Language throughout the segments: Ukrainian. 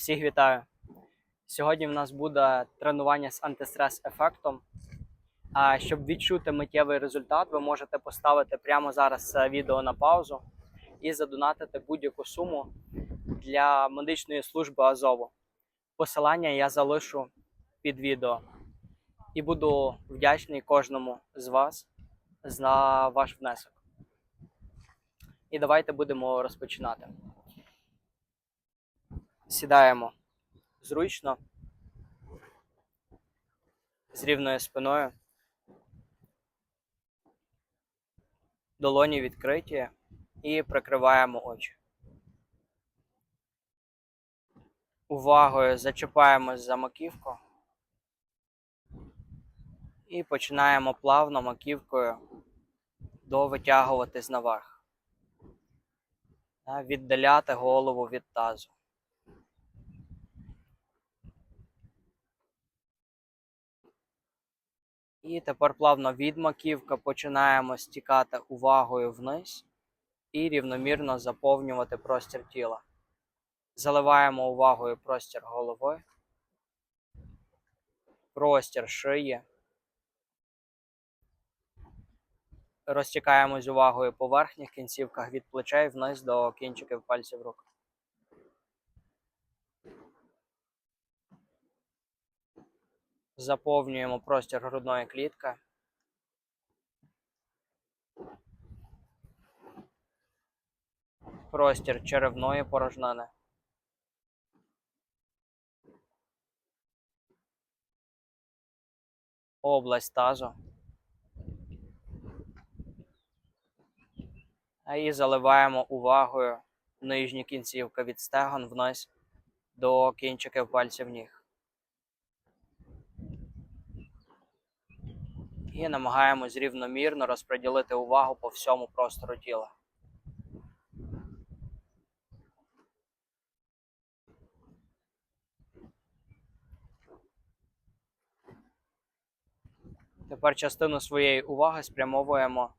Всіх вітаю! Сьогодні в нас буде тренування з антистрес-ефектом. А щоб відчути миттєвий результат, ви можете поставити прямо зараз відео на паузу і задонатити будь-яку суму для медичної служби Азову. Посилання я залишу під відео. І буду вдячний кожному з вас за ваш внесок. І давайте будемо розпочинати. Сідаємо зручно, з рівною спиною. Долоні відкриті і прикриваємо очі. Увагою зачіпаємось за маківку і починаємо плавно маківкою довитягуватись наверх. Та Віддаляти голову від тазу. І тепер плавно від маківки починаємо стікати увагою вниз і рівномірно заповнювати простір тіла. Заливаємо увагою простір голови, простір шиї. Розтікаємо з увагою по верхніх кінцівках від плечей вниз до кінчиків пальців рук. Заповнюємо простір грудної клітки. Простір черевної порожнини. Область тазу. І заливаємо увагою нижні кінцівки від стегон вниз до кінчиків пальців ніг. І намагаємось рівномірно розподілити увагу по всьому простору тіла. Тепер частину своєї уваги спрямовуємо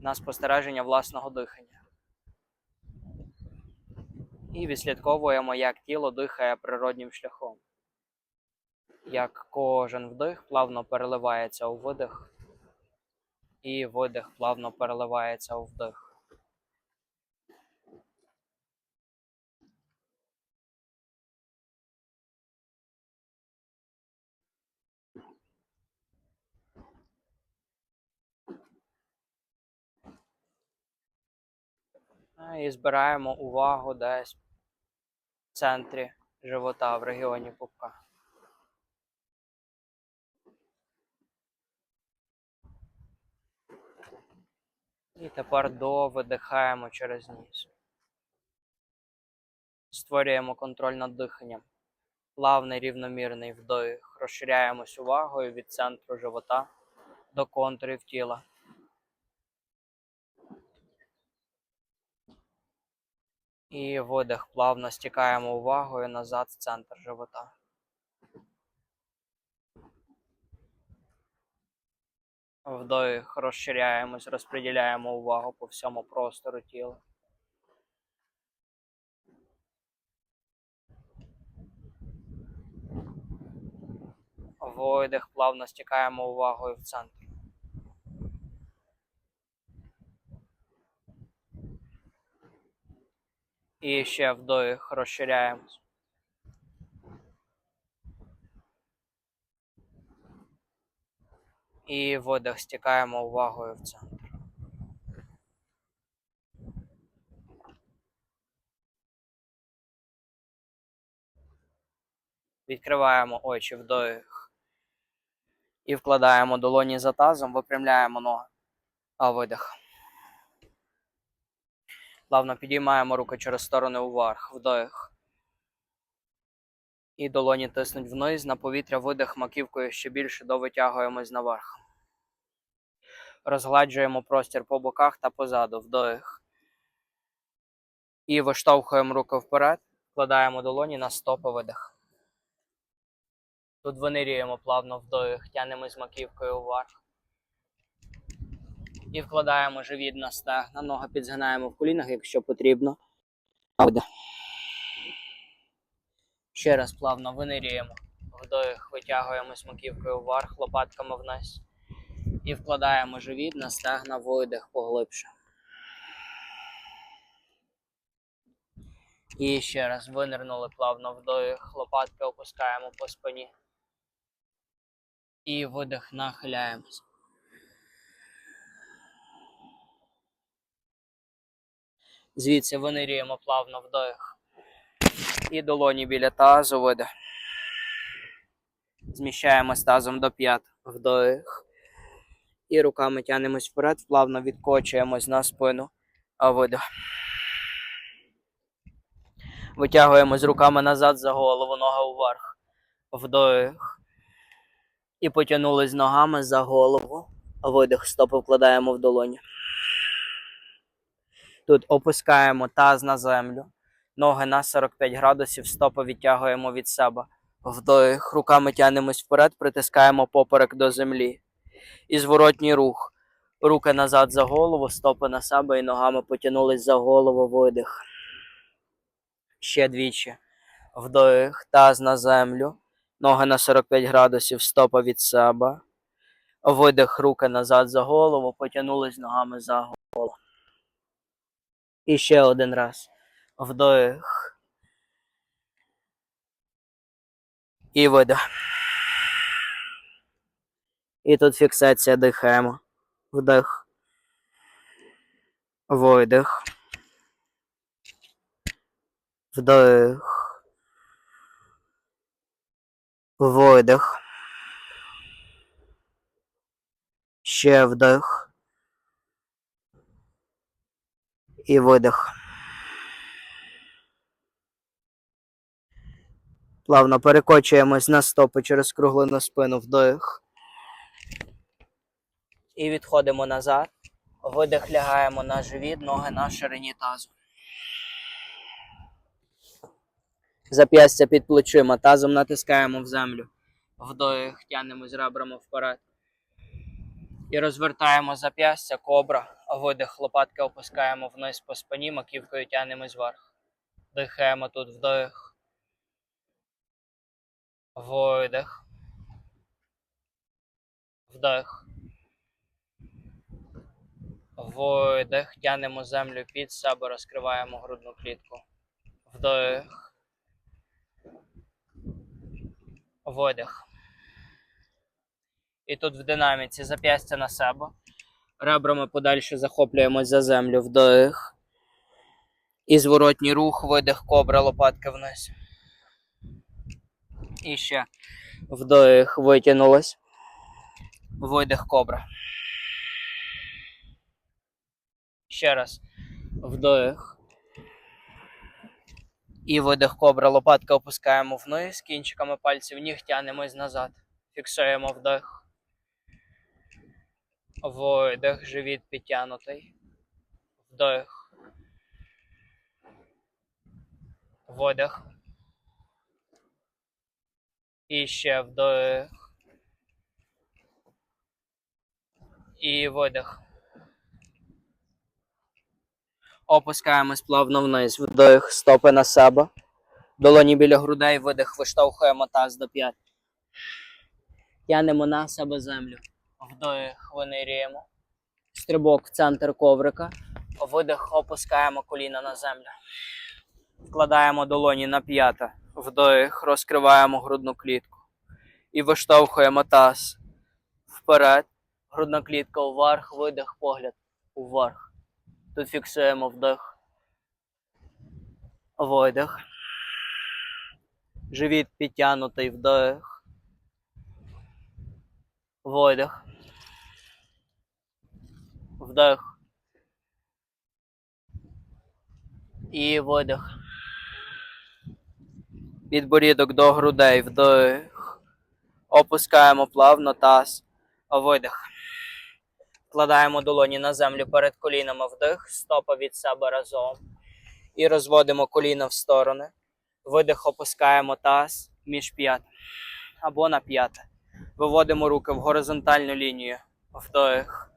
на спостереження власного дихання. І відслідковуємо, як тіло дихає природнім шляхом. Як кожен вдих плавно переливається у видих, і видих плавно переливається у вдих. І збираємо увагу десь в центрі живота в регіоні пупка. І тепер довидихаємо через ніс. Створюємо контроль над диханням. Плавний рівномірний вдих. Розширяємось увагою від центру живота до контурів тіла. І видих. Плавно стікаємо увагою назад в центр живота. Вдих, розширяємось, розподіляємо увагу по всьому простору тіла. Видих, плавно стікаємо увагою в центр. І ще вдих, розширяємось. І видих, стікаємо увагою в центр. Відкриваємо очі вдих. І вкладаємо долоні за тазом, випрямляємо ноги. А видих. Плавно підіймаємо руки через сторони уверх. Вдих. І долоні тиснуть вниз на повітря, видих маківкою ще більше довитягуємось наверх. Розгладжуємо простір по боках та позаду. Вдих. І виштовхуємо руки вперед, вкладаємо долоні на стопи видих. Тут винирюємо плавно вдих, тянемо з маківкою вверх. І вкладаємо живіт на стегна, ноги підзгинаємо в колінах, якщо потрібно. Видих. Ще раз плавно винирюємо. Вдох, витягуємось маківкою вверх, лопатками вниз. І вкладаємо живіт на стегна, видих поглибше. І ще раз винирнули плавно вдох, лопатки опускаємо по спині. І видих, нахиляємось. Звідси винирюємо плавно вдох. І долоні біля тазу видих. Зміщаємось тазом до п'ят. Вдох. І руками тянемось вперед, плавно відкочуємось на спину. А видих. Витягуємось руками назад за голову, нога вверх. Вдох. І потягнулись ногами за голову. Видих. Стопи вкладаємо в долоні. Тут опускаємо таз на землю. Ноги на 45 градусів, стопи відтягуємо від себе. Вдох, руками тянемось вперед, притискаємо поперек до землі. І зворотній рух. Руки назад за голову, стопи на себе і ногами потягнулись за голову, видих. Ще двічі. Вдох, таз на землю. Ноги на 45 градусів, стопа від себе. Видих, руки назад за голову, потягнулись ногами за голову. І ще один раз. Вдох. І видих. І тут фіксація дихаємо. Вдих. Видих. Вдих. Видих. Ще вдих. І видих. Плавно перекочуємось на стопи через круглину спину вдих. І відходимо назад. Видих лягаємо на живіт, ноги на ширині тазу. Зап'ястя під плечима, тазом натискаємо в землю. Вдих, тянемо з ребрами вперед. І розвертаємо зап'ястя, кобра. Видих, лопатки опускаємо вниз по спині, маківкою тянемось вверх. Дихаємо тут вдих. Видих. Вдих. Видих. Тянемо землю під себе, розкриваємо грудну клітку. Вдих. Видих. І тут в динаміці зап'ястя на себе. Ребрами подальше захоплюємось за землю. Вдих. І зворотній рух, видих, кобра, лопатки вниз. І ще вдих, витягнулась. Видих кобра. Ще раз. Вдих. І видих кобра. Лопатки опускаємо вниз, кінчиками пальців ніг тянемось назад. Фіксуємо вдих. Видих, живіт підтягнутий. Вдих. Видих. І ще вдих. І видих. Опускаємось плавно вниз. Вдих, стопи на себе. Долоні біля грудей, видих, виштовхуємо таз до п'ят. Тянемо на себе землю. Вдих, винирюємо. Стрибок в центр коврика. Видих, опускаємо коліна на землю. Вкладаємо долоні на п'ята. Вдих, розкриваємо грудну клітку. І виштовхуємо таз вперед. Грудна клітка вверх, видих, погляд уверх. Тут фіксуємо вдих. Видих. Живіт підтягнутий вдих. Видих. Вдих. І видих. Підборідок до грудей вдих. Опускаємо плавно таз. Видих. Вкладаємо долоні на землю перед колінами вдих, стопа від себе разом. І розводимо коліна в сторони. Видих, опускаємо таз між п'ят або на п'яте. Виводимо руки в горизонтальну лінію. Вдих.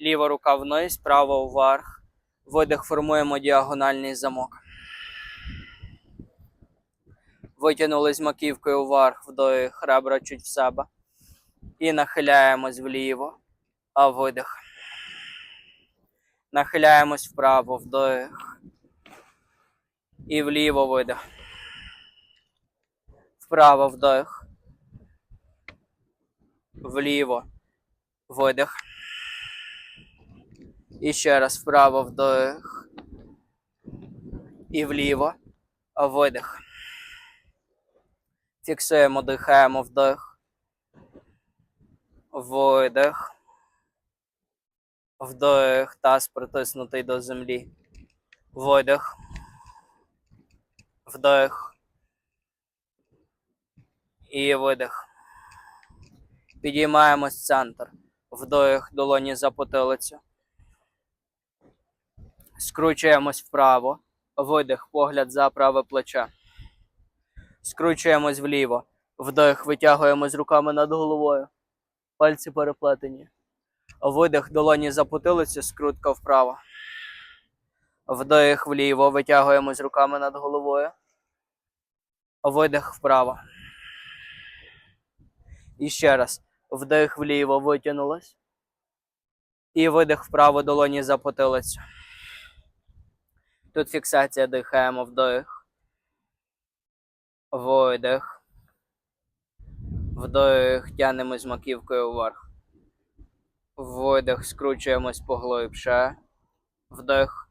Ліва рука вниз, права вверх. Видих, формуємо діагональний замок. Витягнулись маківкою вверх, вдих, ребра чуть в себе. І нахиляємось вліво, а видих. Нахиляємось вправо, вдих. І вліво видих. Вправо вдих. Вліво. Видих. І ще раз вправо вдих. І вліво. Видих. Фіксуємо, дихаємо вдих. Видих. Вдих. Таз притиснутий до землі. Видих. Вдих. І видих. Підіймаємось в центр. Вдих, долоні за потилицю. Скручуємось вправо. Видих, погляд за праве плече. Скручуємось вліво. Вдих, витягуємось руками над головою. Пальці переплетені. Видих, долоні за скрутка вправо. Вдих вліво, витягуємось руками над головою. Видих вправо. І ще раз. Вдих вліво, витягнулось. І видих вправо долоні за потилицю. Тут фіксація дихаємо вдих. Видих. Вдих, тянемось маківкою вверх. Видих, скручуємось поглибше. Вдих.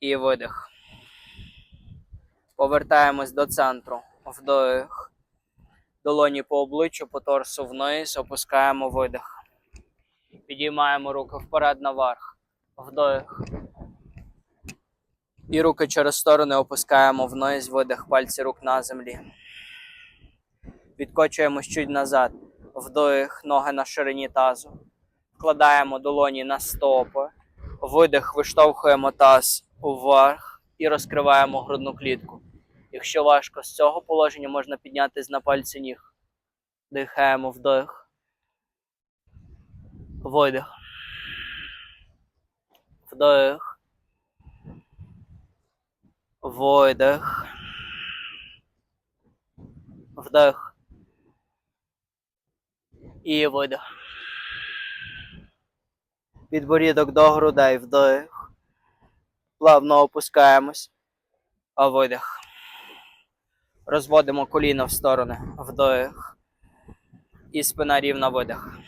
І видих. Повертаємось до центру. Вдих. Долоні по обличчю, по торсу вниз, опускаємо видих. Підіймаємо руки вперед наверх. Вдих. І руки через сторони опускаємо вниз, видих, пальці рук на землі. Відкочуємось чуть назад. Вдих, ноги на ширині тазу. Вкладаємо долоні на стопи. Видих, виштовхуємо таз уверх і розкриваємо грудну клітку. Якщо важко з цього положення, можна піднятись на пальці ніг. Дихаємо вдих. Видих. Вдих. Видих. Вдих. І видих. Підборідок до грудей вдих. Плавно опускаємось. А видих. Розводимо коліна в сторони. Вдих. І спина рівна видих.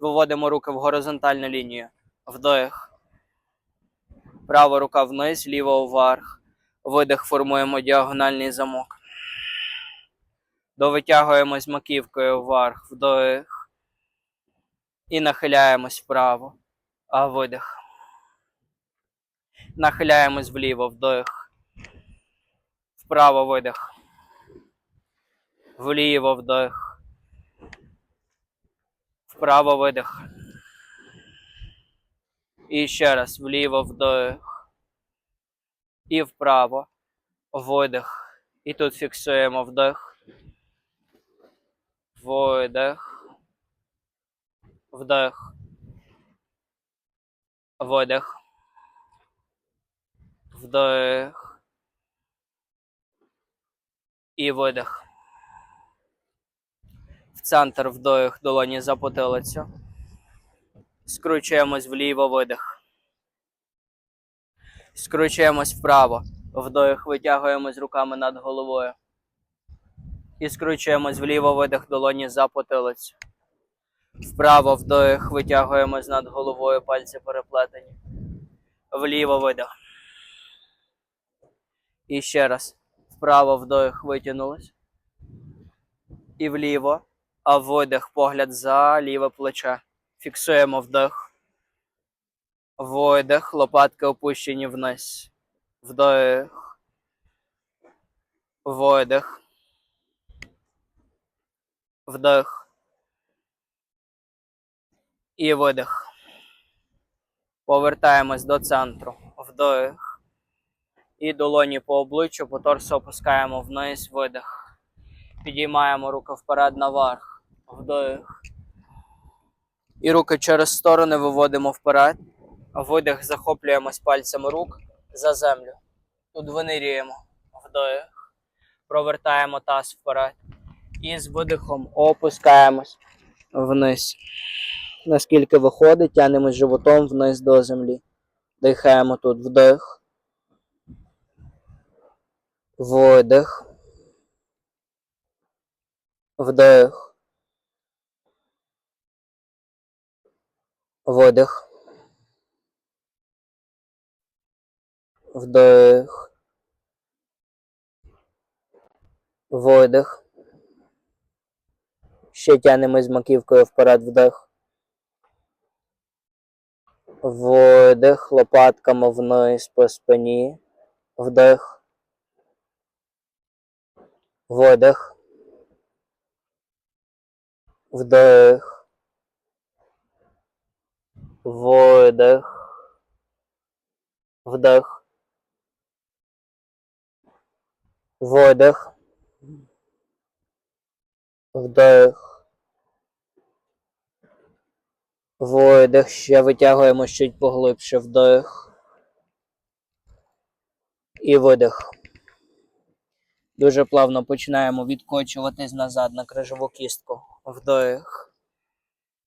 Виводимо руки в горизонтальну лінію. Вдих. Права рука вниз, ліва вверх. Видих, формуємо діагональний замок. Довитягуємось маківкою вверх, вдих. І нахиляємось вправо. А видих. Нахиляємось вліво, вдих. Вправо видих. Вліво вдих. Вправо видих. І ще раз вліво вдих. І вправо. Видих. І тут фіксуємо вдих. Видих. Вдих. Видих. Вдих. І видих. В центр вдих, долоні за потилицю. Скручуємось вліво, видих. Скручуємось вправо. Вдих, витягуємось руками над головою. І скручуємось вліво, видих, долоні за потилицю. Вправо вдих, витягуємось над головою, пальці переплетені. Вліво видих. І ще раз. Вправо вдих, витягнулись. І вліво. А видих, погляд за ліве плече. Фіксуємо вдих. Видих, лопатки опущені вниз. Вдих. Видих. Вдих. І видих. Повертаємось до центру. Вдих. І долоні по обличчю, по торсу опускаємо вниз, видих. Підіймаємо руки вперед наверх. Вдих. І руки через сторони виводимо вперед. Видих, захоплюємось пальцями рук за землю. Тут винирюємо. Вдих. Провертаємо таз вперед. І з видихом опускаємось вниз. Наскільки виходить, тянемось животом вниз до землі. Дихаємо тут вдих. Видих. Вдих. Видих. Вдих. Видих. Ще тянемось маківкою вперед вдих. Видих лопатками вниз по спині. Вдих. Видих. Вдих. Вдих. Видих. Вдих. Видих. Ще витягуємо чуть поглибше вдих. І видих. Дуже плавно починаємо відкочуватись назад на крижову кістку. Вдих.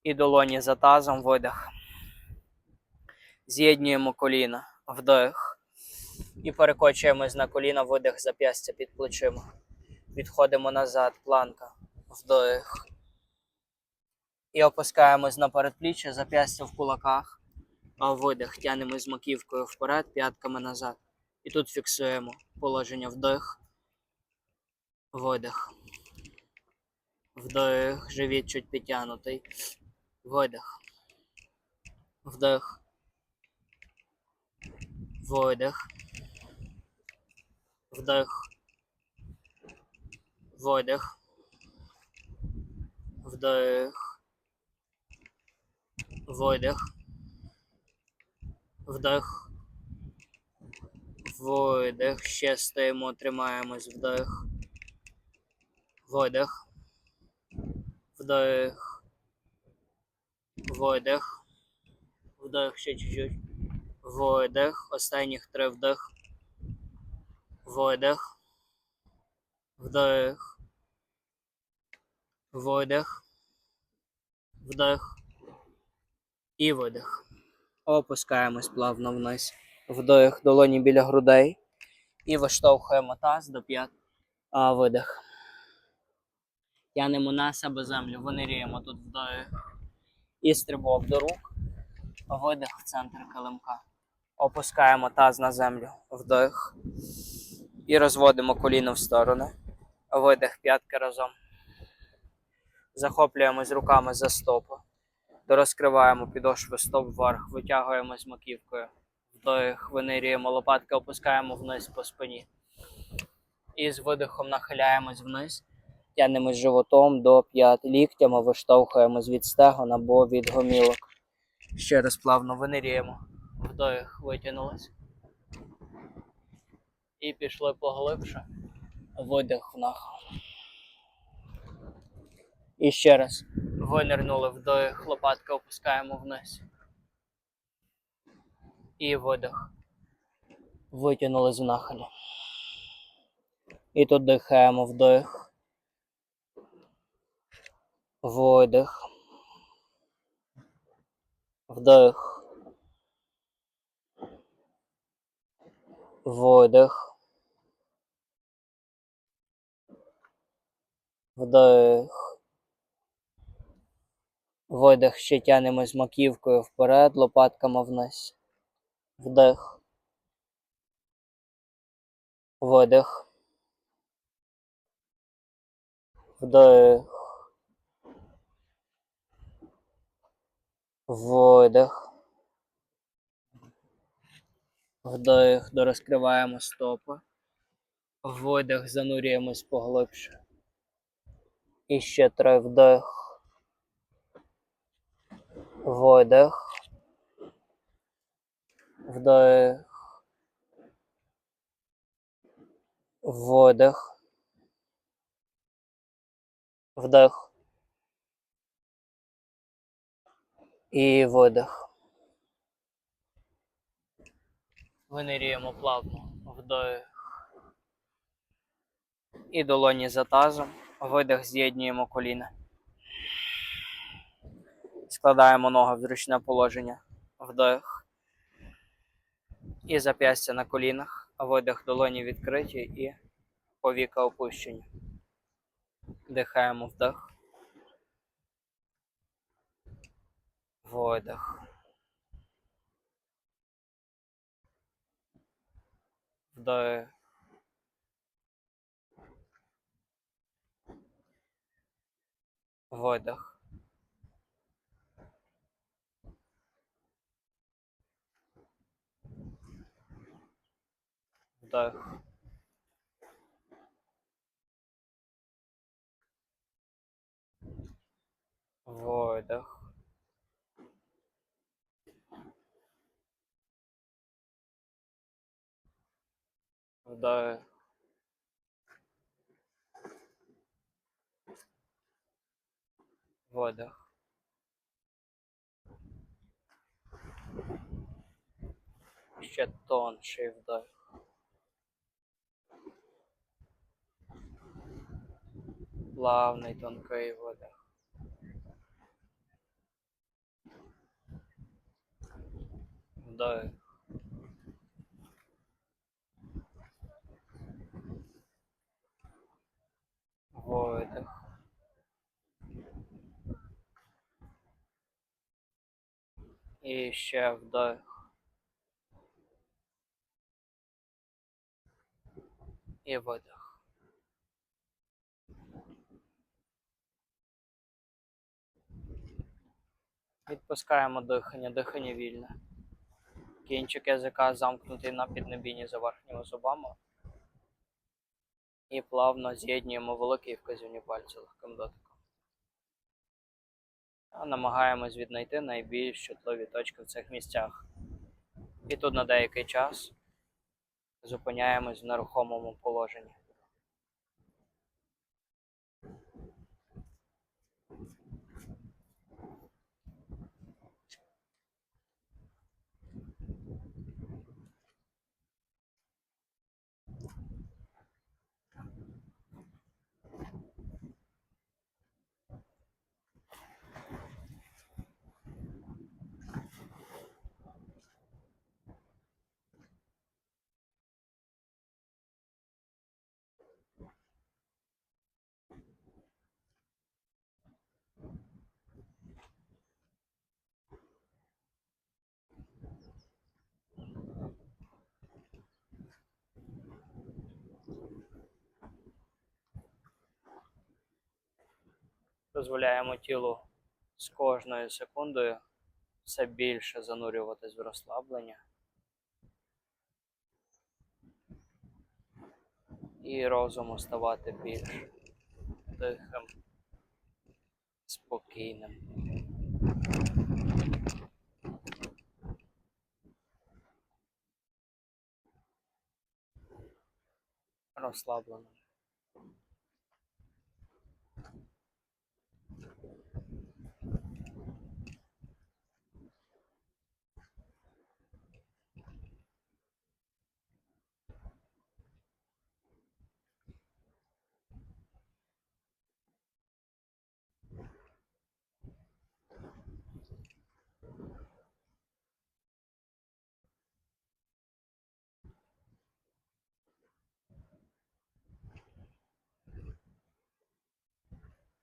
І долоні за тазом видих. З'єднуємо коліна. Вдих. І перекочуємось на коліна, видих зап'ястя під плечима. Відходимо назад, планка. Вдих. І опускаємось на передпліччя, зап'ястя в кулаках. А видих. Тянемось маківкою вперед, п'ятками назад. І тут фіксуємо положення вдих. Видих. Вдих. Живіт чуть підтягнутий. Видих. Вдих. Видих. Вдих. Видих. Вдих. Видих. Вдих. Видих. Ще стоїмо, тримаємось. Вдих. Видих. Вдих. Видих. Вдих ще чуть-чуть. Видих. Останніх три вдих. Видих. Вдих. Видих. Вдих. І видих. Опускаємось плавно вниз. Вдих, долоні біля грудей. І виштовхуємо таз до п'ят. А видих. Тянемо на себе землю, винирюємо тут вдих. І стрибок до рук. Видих в центр килимка. Опускаємо таз на землю. Вдих. І розводимо коліно в сторони. Видих п'ятки разом. Захоплюємось руками за стопи. Дорозкриваємо підошви стоп вверх, витягуємось маківкою. Вдих, винирюємо лопатки, опускаємо вниз по спині. І з видихом нахиляємось вниз. Тянемось животом до п'ят ліктями, виштовхуємось від стегон або від гомілок. Ще раз плавно винирюємо. Вдих, витягнулись. І пішли поглибше. Видих в нахил. І ще раз. Винирнули вдих, лопатки опускаємо вниз. І видих. Витягнули з нахилі. І тут дихаємо вдих. Видих. Вдих. Видих. Вдих. Видих. Ще тянемо з маківкою вперед, лопатками вниз. Вдих. Видих. Вдих. Видих. Вдих, дорозкриваємо стопи. Видих, занурюємось поглибше. І ще три вдих. Видих. Вдих. Видих. Вдих. І видих. Винирюємо плавно. Вдих. І долоні за тазом. Видих, з'єднуємо коліна. Складаємо ноги в зручне положення. Вдих. І зап'ястя на колінах. Видих, долоні відкриті і повіка опущені. Дихаємо вдих. Видих. Вдих. Видих. Вдих. Видих. Вдих. Видих. Ще тонший вдих. Плавний тонкий видих. Вдих. Видих. І ще вдих. І видих. Відпускаємо дихання, дихання вільне. Кінчик язика замкнутий на піднебінні за верхніми зубами. І плавно з'єднуємо великі і вказівні пальці легким дотиком. А намагаємось віднайти найбільш чутливі точки в цих місцях. І тут на деякий час зупиняємось в нерухомому положенні. Дозволяємо тілу з кожною секундою все більше занурюватись в розслаблення. І розуму ставати більш тихим, спокійним. Розслабленим.